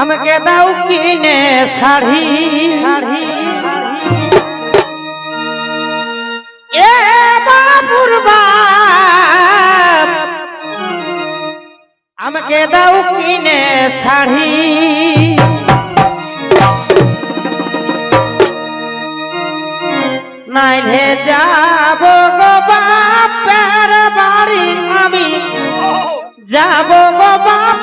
আমাকে দাও কিনে শাড়ি। আমাকে দাও কিনে শাড়ি। নাইলে যাব গো বাপের বাড়ি আমি যাব গো বাপ।